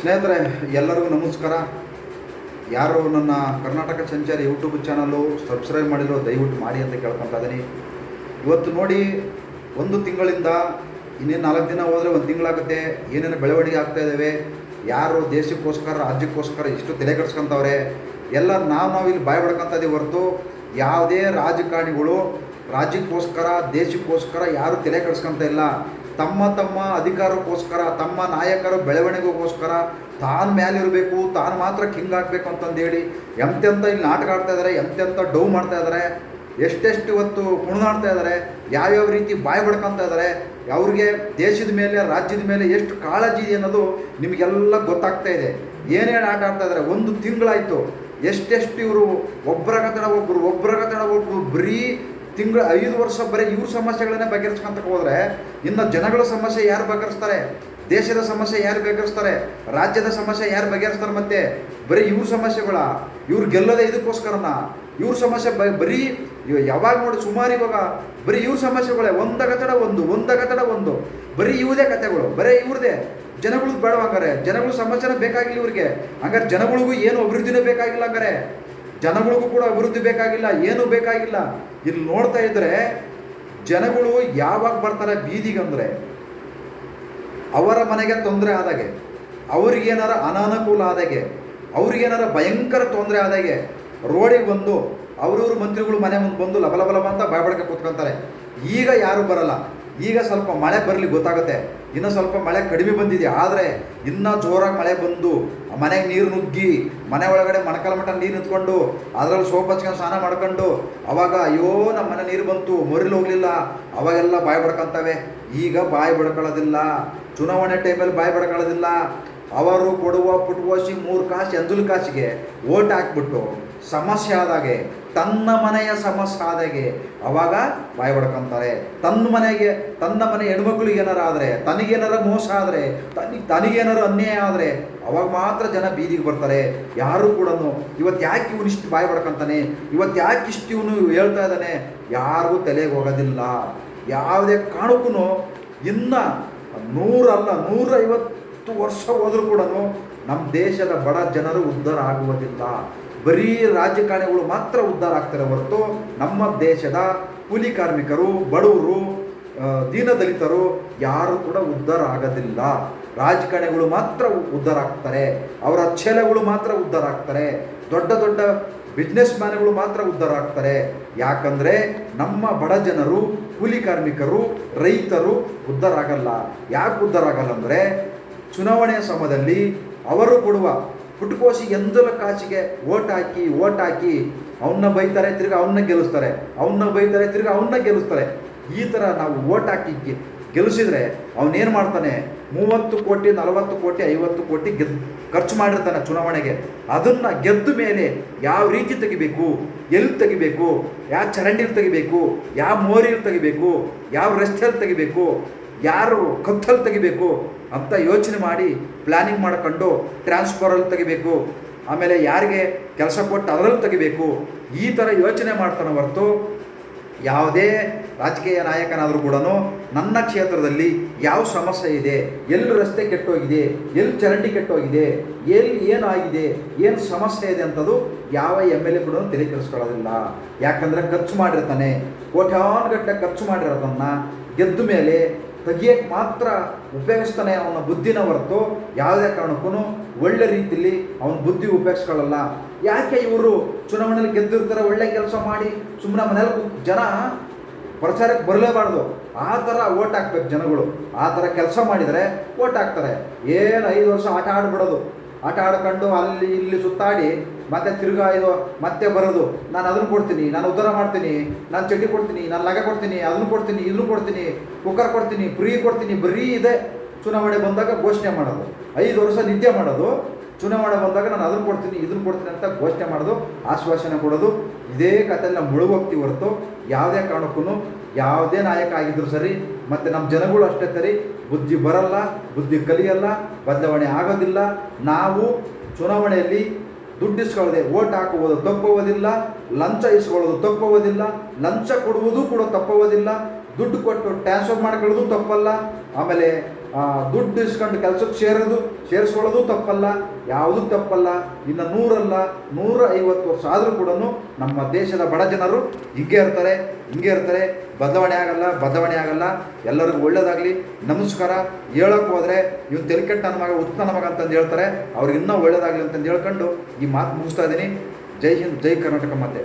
ಸ್ನೇಹಿತರೆ, ಎಲ್ಲರಿಗೂ ನಮಸ್ಕಾರ. ಯಾರು ನನ್ನ ಕರ್ನಾಟಕ ಸಂಚಾರಿ ಯೂಟ್ಯೂಬ್ ಚಾನಲ್ಲು ಸಬ್ಸ್ಕ್ರೈಬ್ ಮಾಡಿರೋ ದಯವಿಟ್ಟು ಮಾಡಿ ಅಂತ ಕೇಳ್ಕೊತಾ ಇದ್ದೀನಿ. ಇವತ್ತು ನೋಡಿ, ಒಂದು ತಿಂಗಳಿಂದ ಇನ್ನೇನು ನಾಲ್ಕು ದಿನ ಹೋದರೆ ಒಂದು ತಿಂಗಳಾಗುತ್ತೆ. ಏನೇನು ಬೆಳವಣಿಗೆ ಆಗ್ತಾ ಇದ್ದಾವೆ ಯಾರು ದೇಶಕ್ಕೋಸ್ಕರ, ರಾಜ್ಯಕ್ಕೋಸ್ಕರ ಇಷ್ಟು ತಲೆ ಕೆಡ್ಸ್ಕೊಂತವ್ರೆ? ಎಲ್ಲ ನಾವು ನಾವು ಇಲ್ಲಿ ಬಾಯ್ ಇದೀವಿ ಹೊರತು ಯಾವುದೇ ರಾಜಕಾರಣಿಗಳು ರಾಜ್ಯಕ್ಕೋಸ್ಕರ, ದೇಶಕ್ಕೋಸ್ಕರ ಯಾರು ತಲೆ ಕೆಡ್ಸ್ಕೊಂತ ಇಲ್ಲ. ತಮ್ಮ ತಮ್ಮ ಅಧಿಕಾರಕ್ಕೋಸ್ಕರ, ತಮ್ಮ ನಾಯಕರ ಬೆಳವಣಿಗೆಗೋಸ್ಕರ ತಾನು ಮೇಲಿರಬೇಕು ತಾನು ಮಾತ್ರ ಕಿಂಗ್ ಆಗಬೇಕು ಅಂತಂದೇಳಿ ಎಂತೆಂಥ ಇಲ್ಲಿ ನಾಟಕ ಆಡ್ತಾ ಇದ್ದಾರೆ ಎಂತೆಂಥ ಡೌ ಮಾಡ್ತಾ ಇದ್ದಾರೆ ಎಷ್ಟೆಷ್ಟು ಇವತ್ತು ಕುಣಿದಾಡ್ತಾ ಇದ್ದಾರೆ ಯಾವ್ಯಾವ ರೀತಿ ಬಾಯಿ ಬಡ್ಕೊತಾ ಇದ್ದಾರೆ ಅವ್ರಿಗೆ ದೇಶದ ಮೇಲೆ, ರಾಜ್ಯದ ಮೇಲೆ ಎಷ್ಟು ಕಾಳಜಿ ಇದೆ ಅನ್ನೋದು ನಿಮಗೆಲ್ಲ ಗೊತ್ತಾಗ್ತಾ ಇದೆ. ಏನೇನು ಆಟ ಆಡ್ತಾ ಇದ್ದಾರೆ ಒಂದು ತಿಂಗಳಾಯಿತು, ಎಷ್ಟೆಷ್ಟು ಇವರು ಒಬ್ಬರ ಕತ್ತಡ ಒಬ್ಬರು ಒಬ್ಬರ ಕತ್ತಡ ಒಬ್ಬರು ಬರೀ ತಿಂಗಳು ಐದು ವರ್ಷ ಬರೀ ಇವ್ರ ಸಮಸ್ಯೆಗಳನ್ನೇ ಬಗೆಹರಿಸ್ಕೊಂತ ಹೋದ್ರೆ, ಇನ್ನು ಜನಗಳ ಸಮಸ್ಯೆ ಯಾರು ಬಗೆಹರಿಸ್ತಾರೆ? ದೇಶದ ಸಮಸ್ಯೆ ಯಾರು ಬಗೆಹರಿಸ್ತಾರೆ? ರಾಜ್ಯದ ಸಮಸ್ಯೆ ಯಾರು ಬಗೆಹರಿಸ್ತಾರೆ ಮತ್ತೆ? ಬರೀ ಇವ್ರ ಸಮಸ್ಯೆಗಳ, ಇವ್ರು ಗೆಲ್ಲದೆ ಇದಕ್ಕೋಸ್ಕರನ, ಇವ್ರ ಸಮಸ್ಯೆ ಬ, ಬರೀ ಯಾವಾಗ ನೋಡಿ ಸುಮಾರು ಇವಾಗ ಬರೀ ಇವ್ರ ಸಮಸ್ಯೆಗಳೇ, ಒಂದ ಕಟ್ಟಡ ಒಂದು, ಒಂದ ಕಟ್ಟಡ ಒಂದು. ಬರೀ ಇವುದೇ ಕತೆಗಳು ಬರೀ ಇವ್ರದೇ. ಜನಗಳು ಬೇಡ ಹಂಗಾರೆ? ಜನಗಳ ಸಮಸ್ಯೆನೇ ಬೇಕಾಗಿಲ್ಲ ಇವ್ರಿಗೆ. ಹಂಗಾರೆ ಜನಗಳಿಗೂ ಏನು ಅಭಿವೃದ್ಧಿನೇ ಬೇಕಾಗಿಲ್ಲ ಹಂಗಾರೆ? ಜನಗಳಿಗೂ ಕೂಡ ಅಭಿವೃದ್ಧಿ ಬೇಕಾಗಿಲ್ಲ, ಏನೂ ಬೇಕಾಗಿಲ್ಲ. ಇಲ್ಲಿ ನೋಡ್ತಾ ಇದ್ರೆ ಜನಗಳು ಯಾವಾಗ ಬರ್ತಾರೆ ಬೀದಿಗಂದ್ರೆ? ಅವರ ಮನೆಗೆ ತೊಂದರೆ ಆದಾಗೆ ಅವ್ರಿಗೇನಾರ ಅನಾನುಕೂಲ ಆದಾಗೆ ಅವ್ರಿಗೇನಾರ ಭಯಂಕರ ತೊಂದರೆ ಆದಾಗೆ ರೋಡಿಗೆ ಬಂದು ಅವ್ರವ್ರ ಮಂತ್ರಿಗಳು ಮನೆ ಮುಂದೆ ಬಂದು ಲಬ ಲಬ ಲಬ ಅಂತ ಬಾಯ್ಬಡ್ಕೆ ಕೂತ್ಕೊಂತಾರೆ. ಈಗ ಯಾರು ಬರಲ್ಲ. ಈಗ ಸ್ವಲ್ಪ ಮಳೆ ಬರಲಿ ಗೊತ್ತಾಗುತ್ತೆ. ಇನ್ನೂ ಸ್ವಲ್ಪ ಮಳೆ ಕಡಿಮೆ ಬಂದಿದೆ. ಆದರೆ ಇನ್ನೂ ಜೋರಾಗಿ ಮಳೆ ಬಂದು ಮನೆಗೆ ನೀರು ನುಗ್ಗಿ, ಮನೆ ಒಳಗಡೆ ಮೊಣಕಾಲ ಮಟ್ಟ ನೀರು ನಿಂತ್ಕೊಂಡು ಅದರಲ್ಲಿ ಸೋಪ್ ಹಚ್ಕೊಂಡು ಸ್ನಾನ ಮಾಡ್ಕೊಂಡು, ಅವಾಗ ಅಯ್ಯೋ ನಮ್ಮ ಮನೆ ನೀರು ಬಂತು, ಮೊರಿಲು ಹೋಗಲಿಲ್ಲ, ಅವಾಗೆಲ್ಲ ಬಾಯಿ ಬಡ್ಕೊಂತವೆ. ಈಗ ಬಾಯಿ ಬಡ್ಕೊಳ್ಳೋದಿಲ್ಲ, ಚುನಾವಣೆ ಟೈಮಲ್ಲಿ ಬಾಯಿ ಬಡ್ಕೊಳ್ಳೋದಿಲ್ಲ. ಅವರು ಕೊಡುವ ಪುಟ್ಕೋಶಿ ಮೂರು ಕಾಸು, ಎಂದುಲ್ ಕಾಸಿಗೆ ಓಟ್ ಹಾಕ್ಬಿಟ್ಟು, ಸಮಸ್ಯೆ ಆದಾಗೆ ತನ್ನ ಮನೆಯ ಸಮಸ್ಯೆ ಆದಾಗೆ ಅವಾಗ ಬಾಯಿ ಬಡ್ಕೊಂತಾರೆ ತನ್ನ ಮನೆಗೆ, ತನ್ನ ಮನೆ ಹೆಣ್ಮಕ್ಳಿಗೆ ಏನಾರು ಆದರೆ ತನಗೇನಾರ ಮೋಸ ಆದರೆ ತನಿಗೆ ತನಗೇನಾರು ಅನ್ಯಾಯ ಆದರೆ, ಅವಾಗ ಮಾತ್ರ ಜನ ಬೀದಿಗೆ ಬರ್ತಾರೆ. ಯಾರು ಕೂಡ ಇವತ್ತು ಯಾಕೆ ಇವನು ಇಷ್ಟು ಬಾಯಿ ಬಡ್ಕೊಂತಾನೆ ಇವತ್ತು ಯಾಕೆ ಇಷ್ಟು ಇವನು ಹೇಳ್ತಾ ಇದ್ದಾನೆ? ಯಾರಿಗೂ ತಲೆಗೆ ಹೋಗೋದಿಲ್ಲ. ಯಾವುದೇ ಕಾರಣಕ್ಕೂ ಇನ್ನ ನೂರಲ್ಲ, ನೂರೈವತ್ತು ವರ್ಷ ಹೋದರೂ ಕೂಡ ನಮ್ಮ ದೇಶದ ಬಡ ಜನರು ಉದ್ಧಾರ ಆಗುವುದಿಲ್ಲ. ಬರೀ ರಾಜಕಾರಣಿಗಳು ಮಾತ್ರ ಉದ್ಧಾರ ಆಗ್ತಾರೆ ಹೊರತು ನಮ್ಮ ದೇಶದ ಕೂಲಿ ಕಾರ್ಮಿಕರು, ಬಡವರು ದೀನ ದೀನದಲಿತರು ಯಾರು ಕೂಡ ಉದ್ಧಾರ ಆಗೋದಿಲ್ಲ. ರಾಜಕಾರಣಿಗಳು ಮಾತ್ರ ಉದ್ಧಾರ ಆಗ್ತಾರೆ. ಅವರ ಛಲಗಳು ಮಾತ್ರ ಉದ್ಧಾರ ಆಗ್ತಾರೆ. ದೊಡ್ಡ ದೊಡ್ಡ ಬಿಸ್ನೆಸ್ ಮ್ಯಾನ್ಗಳು ಮಾತ್ರ ಉದ್ಧಾರ ಆಗ್ತಾರೆ. ಯಾಕಂದರೆ ನಮ್ಮ ಬಡ ಜನರು, ಕೂಲಿ ಕಾರ್ಮಿಕರು, ರೈತರು ಉದ್ಧಾರ ಆಗಲ್ಲ. ಯಾಕೆ ಉದ್ಧಾರ ಆಗಲ್ಲ ಅಂದರೆ ಚುನಾವಣೆಯ ಸಮಯದಲ್ಲಿ ಅವರು ಕೊಡುವ ಪುಟ್ಕೋಸಿ ಎಂದಲ ಕಾಚಿಗೆ ಓಟ್ ಹಾಕಿ ಓಟ್ ಹಾಕಿ ಅವನ್ನ ಬೈತಾರೆ, ತಿರ್ಗಿ ಅವನ್ನ ಗೆಲ್ಲಿಸ್ತಾರೆ ಅವನ್ನ ಬೈತಾರೆ, ತಿರ್ಗಿ ಅವನ್ನ ಗೆಲ್ಲಿಸ್ತಾರೆ ಈ ಥರ ನಾವು ಓಟ್ ಹಾಕಿ ಗೆಲ್ಲಿಸಿದ್ರೆ ಅವನೇನು ಮಾಡ್ತಾನೆ? ಮೂವತ್ತು ಕೋಟಿ, ನಲವತ್ತು ಕೋಟಿ, ಐವತ್ತು ಕೋಟಿ ಗೆದ್ ಖರ್ಚು ಮಾಡಿರ್ತಾನೆ ಚುನಾವಣೆಗೆ. ಅದನ್ನು ಗೆದ್ದ ಮೇಲೆ ಯಾವ ರೀತಿ ತೆಗಿಬೇಕು? ಎಲ್ಲಿ ತೆಗಿಬೇಕು? ಯಾವ ಚರಂಡಿಲಿ ತೆಗಿಬೇಕು? ಯಾವ ಮೋರಿಯಲ್ಲಿ ತೆಗಿಬೇಕು? ಯಾವ ರಸ್ತೆಯಲ್ಲಿ ತೆಗಿಬೇಕು? ಯಾರು ಕತ್ತಲ್ಲಿ ತೆಗಿಬೇಕು ಅಂತ ಯೋಚನೆ ಮಾಡಿ ಪ್ಲ್ಯಾನಿಂಗ್ ಮಾಡ್ಕೊಂಡು ಟ್ರಾನ್ಸ್ಫರಲ್ಲಿ ತೆಗಿಬೇಕು. ಆಮೇಲೆ ಯಾರಿಗೆ ಕೆಲಸ ಕೊಟ್ಟು ಅದರಲ್ಲಿ ತೆಗಿಬೇಕು. ಈ ಥರ ಯೋಚನೆ ಮಾಡ್ತಾನೆ ಹೊರತು ಯಾವುದೇ ರಾಜಕೀಯ ನಾಯಕನಾದರೂ ಕೂಡ ನನ್ನ ಕ್ಷೇತ್ರದಲ್ಲಿ ಯಾವ ಸಮಸ್ಯೆ ಇದೆ? ಎಲ್ಲಿ ರಸ್ತೆ ಕೆಟ್ಟೋಗಿದೆ? ಎಲ್ಲಿ ಚರಂಡಿ ಕೆಟ್ಟೋಗಿದೆ? ಎಲ್ಲಿ ಏನಾಗಿದೆ ಏನು ಸಮಸ್ಯೆ ಇದೆ ಅಂತದು ಯಾವ ಎಂ ಎಲ್ ಎ ಕೂಡ ತಲೆ ಯಾಕಂದರೆ ಖರ್ಚು ಮಾಡಿರ್ತಾನೆ. ಕೋಟ್ಯಾನುಗಟ್ಟಲೆ ಖರ್ಚು ಮಾಡಿರೋದನ್ನು ಗೆದ್ದ ಮೇಲೆ ತೆಗಿಯಕ್ಕೆ ಮಾತ್ರ ಉಪಯೋಗಿಸ್ತಾನೆ ಅವನ ಬುದ್ಧಿನ ಹೊರತು ಯಾವುದೇ ಕಾರಣಕ್ಕೂ ಒಳ್ಳೆ ರೀತಿಯಲ್ಲಿ ಅವನ ಬುದ್ಧಿ ಉಪಯೋಗಿಸ್ಕೊಳ್ಳಲ್ಲ. ಯಾಕೆ ಇವರು ಚುನಾವಣೆಯಲ್ಲಿ ಗೆದ್ದಿರ್ತಾರೆ, ಒಳ್ಳೆ ಕೆಲಸ ಮಾಡಿ ಸುಮ್ಮನೆ ಮನೇಲಿ ಜನ ಪ್ರಚಾರಕ್ಕೆ ಬರಲೇಬಾರ್ದು. ಆ ಥರ ಓಟ್ ಹಾಕ್ಬೇಕು ಜನಗಳು. ಆ ಥರ ಕೆಲಸ ಮಾಡಿದರೆ ಓಟ್ ಹಾಕ್ತಾರೆ. ಏನು ಐದು ವರ್ಷ ಆಟ ಆಡಿಬಿಡೋದು. ಆಟ ಆಡ್ಕೊಂಡು ಅಲ್ಲಿ ಇಲ್ಲಿ ಸುತ್ತಾಡಿ ಮತ್ತೆ ತಿರುಗಾ ಇದು ಮತ್ತೆ ಬರೋದು. ನಾನು ಅದನ್ನು ಕೊಡ್ತೀನಿ, ನಾನು ಉದ್ಧಾರ ಮಾಡ್ತೀನಿ, ನಾನು ಚಡ್ಡಿ ಕೊಡ್ತೀನಿ, ನಾನು ಲಗ ಕೊಡ್ತೀನಿ, ಅದನ್ನು ಕೊಡ್ತೀನಿ ಇದನ್ನು ಕೊಡ್ತೀನಿ, ಕುಕ್ಕರ್ ಕೊಡ್ತೀನಿ ಫ್ರೀ ಕೊಡ್ತೀನಿ, ಬರೀ ಇದೆ ಚುನಾವಣೆ ಬಂದಾಗ ಘೋಷಣೆ ಮಾಡೋದು. ಐದು ವರ್ಷ ನಿದ್ದೆ ಮಾಡೋದು. ಚುನಾವಣೆ ಬಂದಾಗ ನಾನು ಅದನ್ನು ಕೊಡ್ತೀನಿ, ಇದನ್ನು ಕೊಡ್ತೀನಿ ಅಂತ ಘೋಷಣೆ ಮಾಡೋದು, ಆಶ್ವಾಸನೆ ಕೊಡೋದು. ಇದೇ ಕಥೆಯಲ್ಲಿ ನಾವು ಮುಳುಗೋಗ್ತೀವಿ ಹೊರತು ಯಾವುದೇ ಕಾರಣಕ್ಕೂ ಯಾವುದೇ ನಾಯಕ ಆಗಿದ್ರು ಸರಿ, ಮತ್ತು ನಮ್ಮ ಜನಗಳು ಅಷ್ಟೇ ಸರಿ, ಬುದ್ಧಿ ಬರಲ್ಲ, ಬುದ್ಧಿ ಕಲಿಯಲ್ಲ, ಬದಲಾವಣೆ ಆಗೋದಿಲ್ಲ. ನಾವು ಚುನಾವಣೆಯಲ್ಲಿ ದುಡ್ಡು ಇಸ್ಕೊಳ್ಳದೆ ಓಟ್ ಹಾಕುವುದು ತಪ್ಪುವುದಿಲ್ಲ ಲಂಚ ಇಸ್ಕೊಳ್ಳೋದು ತಪ್ಪುವುದಿಲ್ಲ ಲಂಚ ಕೊಡುವುದು ಕೂಡ ತಪ್ಪುವುದಿಲ್ಲ. ದುಡ್ಡು ಕೊಟ್ಟು ಟ್ರಾನ್ಸ್ಫರ್ ಮಾಡ್ಕೊಳ್ಳೋದು ತಪ್ಪಲ್ಲ. ಆಮೇಲೆ ದುಡ್ಡು ಇಸ್ಕೊಂಡು ಕೆಲಸಕ್ಕೆ ಸೇರೋದು, ಸೇರಿಸ್ಕೊಳ್ಳೋದು ತಪ್ಪಲ್ಲ. ಯಾವುದೂ ತಪ್ಪಲ್ಲ. ಇನ್ನು ನೂರಲ್ಲ ನೂರ ಐವತ್ತು ವರ್ಷ ಆದರೂ ಕೂಡ ನಮ್ಮ ದೇಶದ ಬಡ ಜನರು ಹಿಂಗೆ ಇರ್ತಾರೆ ಹಿಂಗೆ ಇರ್ತಾರೆ. ಬದಲಾವಣೆ ಆಗಲ್ಲ ಬದಲಾವಣೆ ಆಗಲ್ಲ. ಎಲ್ಲರಿಗೂ ಒಳ್ಳೇದಾಗಲಿ. ನಮಸ್ಕಾರ. ಹೇಳೋಕೆ ಹೋದರೆ ಇವ್ನು ತೆಲಿಕೆಟ್ಟ ನನ್ನ ಮಗ ಉತ್ತ ನನ್ನ ಮಗ ಅಂತಂದು ಹೇಳ್ತಾರೆ. ಅವ್ರಿಗೆ ಇನ್ನೂ ಒಳ್ಳೇದಾಗಲಿ ಅಂತಂದು ಹೇಳ್ಕೊಂಡು ಈ ಮಾತು ಮುಗಿಸ್ತಾ ಇದ್ದೀನಿ. ಜೈ ಹಿಂದ್, ಜೈ ಕರ್ನಾಟಕ ಮಾತೆ.